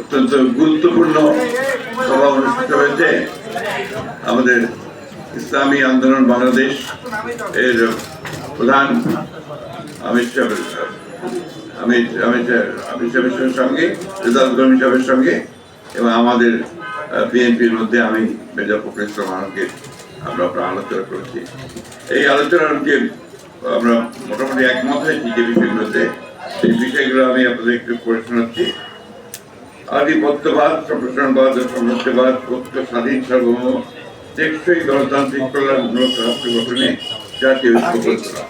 অত্যন্ত গুরুত্বপূর্ণ সভা অনুষ্ঠিত হয়েছে। আমাদের ইসলামী আন্দোলন বাংলাদেশ এর প্রধান অমিত শাহ অমিত অমিত অমিত শাহের সঙ্গে রেজাল কর্মী সাহেবের সঙ্গে এবং আমাদের বিএনপির মধ্যে আমি মেজর ফখরুল আলমকে আমরা আমরা আলোচনা করেছি। এই আলোচনার যে, আমরা মোটামুটি একমত হয়েছি যে বিষয়গুলোতে, সেই বিষয়গুলো আমি আপনাদের একটু পড়ে শোনাচ্ছি। আধিপত্যবাদ সম্প্রসারণবাদ ও সাম্রাজ্যবাদ পক্ষ স্বাধীন সার্বভৌম টেকসই গণতান্ত্রিক কল্যাণমূলক রাষ্ট্র গঠনে জাতীয় ঐক্য করা।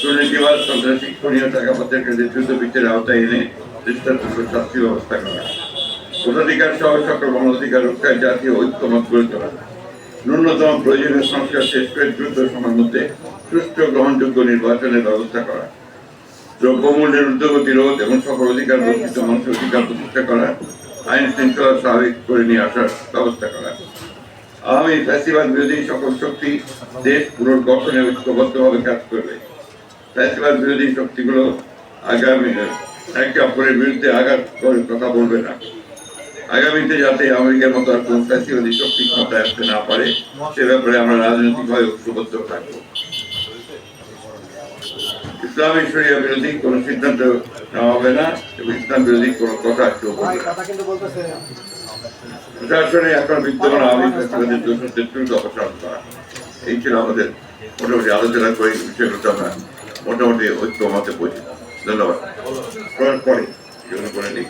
দুর্নীতিবাদ, সন্ত্রাসী খনীয় টাকা পয়সার কাছে দ্রুত আওতায় এনে দৃষ্টান্তমূলক শাস্তি ব্যবস্থা করা। ভোটাধিকার সহ সকল মানবাধিকার রক্ষায় জাতীয় ঐক্যমত গড়ে তোলা। ন্যূনতম প্রয়োজনীয় সংস্কার শেষ করে দ্রুত সময়ের মধ্যে সুষ্ঠু গ্রহণযোগ্য নির্বাচনের ব্যবস্থা করা। দ্রব্যমূল্যের ঊর্ধ্বগতি রোধ এবং সকল অধিকার বঞ্চিত মানুষের অধিকার প্রতিষ্ঠা করা, আইন শৃঙ্খলা স্বাভাবিক করে নিয়ে আসার ব্যবস্থা করা। আওয়ামী ফ্যাসিবাদ বিরোধী সকল শক্তি দেশ পুনর্গঠনে ঐক্যবদ্ধভাবে কাজ করবে। ফ্যাসিবাদ বিরোধী শক্তিগুলো আগামী একে অপরের বিরুদ্ধে আঘাত করে কথা বলবে না। আগামীতে যাতে আমেরিকার মতো আর কোন ফ্যাসিবাদী শক্তি ক্ষমতায় আসতে না পারে, সে ব্যাপারে আমরা রাজনৈতিকভাবে ঐক্যবদ্ধ থাকব। ইসলামী শরিয়া বিরোধী কোন সিদ্ধান্ত নেওয়া হবে না এবং ইসলাম বিরোধী কোন কথা কেউ বলবে প্রশাসনে এখন বিদ্যমান আওয়ামী ফ্যাসিবাদের দোষদের দ্রুত অপসারণ করা। এই ছিল আমাদের মোটামুটি আলোচনা করে এই বিষয়গুলো আমরা মোটামুটি ঐক্য মতে পৌঁছে ধন্যবাদ। পরে করে নিই